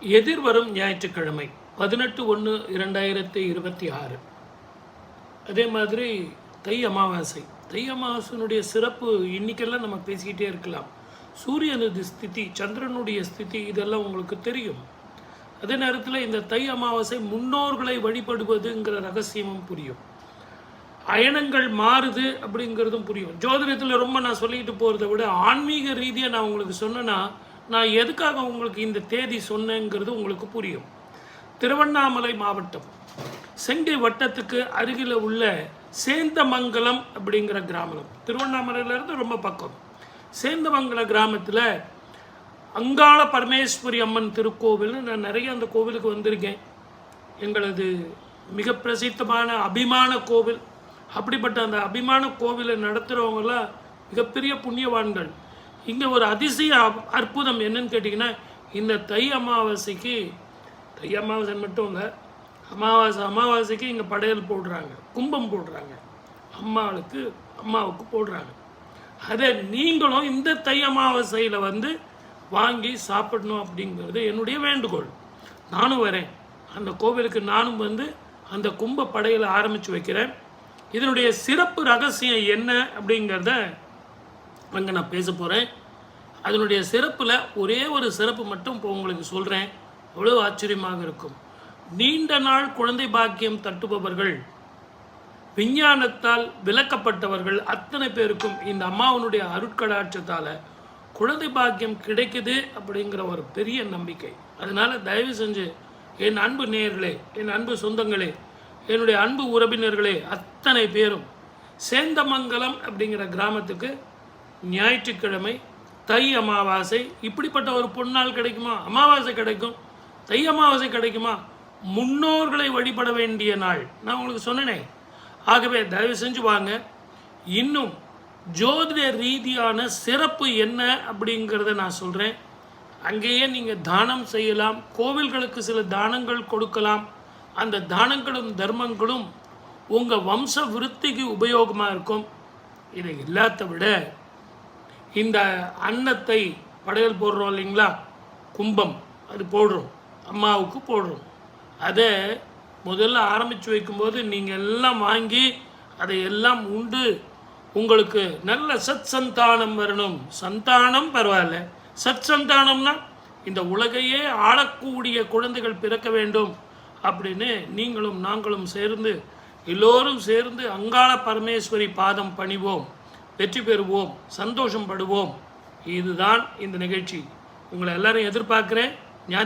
எதிர்வரும் ஞாயிற்றுக்கிழமை பதினெட்டு ஒன்று இரண்டாயிரத்தி இருபத்தி ஆறு. அதே மாதிரி தை அமாவாசை. தை அமாவாசையினுடைய சிறப்பு இன்னைக்கெல்லாம் நம்ம பேசிக்கிட்டே இருக்கலாம். சூரியனது ஸ்திதி சந்திரனுடைய ஸ்திதி இதெல்லாம் உங்களுக்கு தெரியும். அதே நேரத்தில் இந்த தை அமாவாசை முன்னோர்களை வழிபடுவதுங்கிற ரகசியமும் புரியும். அயனங்கள் மாறுது அப்படிங்கிறதும் புரியும். ஜோதிடத்தில் ரொம்ப நான் சொல்லிட்டு போகிறத விட ஆன்மீக ரீதியாக நான் உங்களுக்கு சொன்னேன்னா நான் எதுக்காக உங்களுக்கு இந்த தேதி சொன்னேங்கிறது உங்களுக்கு புரியும். திருவண்ணாமலை மாவட்டம். செங்கை வட்டத்துக்கு அருகில் உள்ள சேந்தமங்கலம் அப்படிங்கிற கிராமம். திருவண்ணாமலையிலேருந்து ரொம்ப பக்கம். சேந்தமங்கல கிராமத்தில் அங்காள பரமேஸ்வரி அம்மன் திருக்கோவில்னு நான் நிறைய அந்த கோவிலுக்கு வந்திருக்கேன். எங்களது மிக பிரசித்தமான அபிமான கோவில். அப்படிப்பட்ட அந்த அபிமான கோவிலை நடத்துகிறவங்களாம் மிகப்பெரிய புண்ணியவான்கள். இங்கே ஒரு அதிசய அப்- அற்புதம் என்னன்னு கேட்டிங்கன்னா இந்த தை அமாவாசைக்கு தை அமாவாசை மட்டும் இல்லை அமாவாசை அமாவாசைக்கு இங்கே படையல் போடுறாங்க கும்பம் போடுறாங்க. அம்மாவுக்கு அம்மாவுக்கு போடுறாங்க. அதை நீங்களும் இந்த தை அமாவாசையில் வந்து வாங்கி சாப்பிடணும் அப்படிங்கிறது என்னுடைய வேண்டுகோள். நானும் வரேன். அந்த கோவிலுக்கு நானும் வந்து அந்த கும்ப படையில் ஆரம்பித்து வைக்கிறேன். இதனுடைய சிறப்பு ரகசியம் என்ன அப்படிங்கிறத அங்கே நான் பேச போகிறேன் அதனுடைய சிறப்பில் ஒரே ஒரு சிறப்பு மட்டும் இப்போ உங்களுக்கு சொல்கிறேன் அவ்வளோ ஆச்சரியமாக இருக்கும். நீண்ட நாள் குழந்தை பாக்கியம் தட்டுபவர்கள் விஞ்ஞானத்தால் விலக்கப்பட்டவர்கள் அத்தனை பேருக்கும் இந்த அம்மாவனுடைய அருட்கடாட்சத்தால் குழந்தை பாக்கியம் கிடைக்குது அப்படிங்கிற ஒரு பெரிய நம்பிக்கை. அதனால் தயவு செஞ்சு என் அன்பு நேயர்களே என் அன்பு சொந்தங்களே என்னுடைய அன்பு உறவினர்களே அத்தனை பேரும் சேந்தமங்கலம் அப்படிங்கிற கிராமத்துக்கு ஞாயிற்றுக்கிழமை தை அமாவாசை இப்படிப்பட்ட ஒரு பொன்னாள் கிடைக்குமா? அமாவாசை கிடைக்கும். தை அமாவாசை கிடைக்குமா? முன்னோர்களை வழிபட வேண்டிய நாள். நான் உங்களுக்கு சொன்னேனே. ஆகவே தயவு செஞ்சு வாங்க. இன்னும் ஜோதிட ரீதியான சிறப்பு என்ன அப்படிங்கிறத நான் சொல்கிறேன் அங்கேயே நீங்கள் தானம் செய்யலாம். கோவில்களுக்கு சில தானங்கள் கொடுக்கலாம். அந்த தானங்களும் தர்மங்களும் உங்கள் வம்ச விருத்திக்கு உபயோகமாக இருக்கும். இதை எல்லாத்த விட இந்த அன்னத்தை படையல் போடுறோம் இல்லைங்களா? கும்பம். அது போடுறோம். அம்மாவுக்கு போடுறோம். அதை முதல்ல ஆரம்பித்து வைக்கும்போது நீங்கள் எல்லாம் வாங்கி அதை எல்லாம் உண்டு. உங்களுக்கு நல்ல சத் சந்தானம் வரணும். சந்தானம் பரவாயில்ல. சத் சந்தானம்னா இந்த உலகையே ஆளக்கூடிய குழந்தைகள் பிறக்க வேண்டும் அப்படின்னு நீங்களும் நாங்களும் சேர்ந்து எல்லோரும் சேர்ந்து அங்காள பரமேஸ்வரி பாதம் பணிவோம். வெற்றி பெறுவோம் சந்தோஷம் படுவோம். இதுதான் இந்த நிகழ்ச்சி. உங்களை எல்லாரும் எதிர்பார்க்குறேன். ஞாயிற்று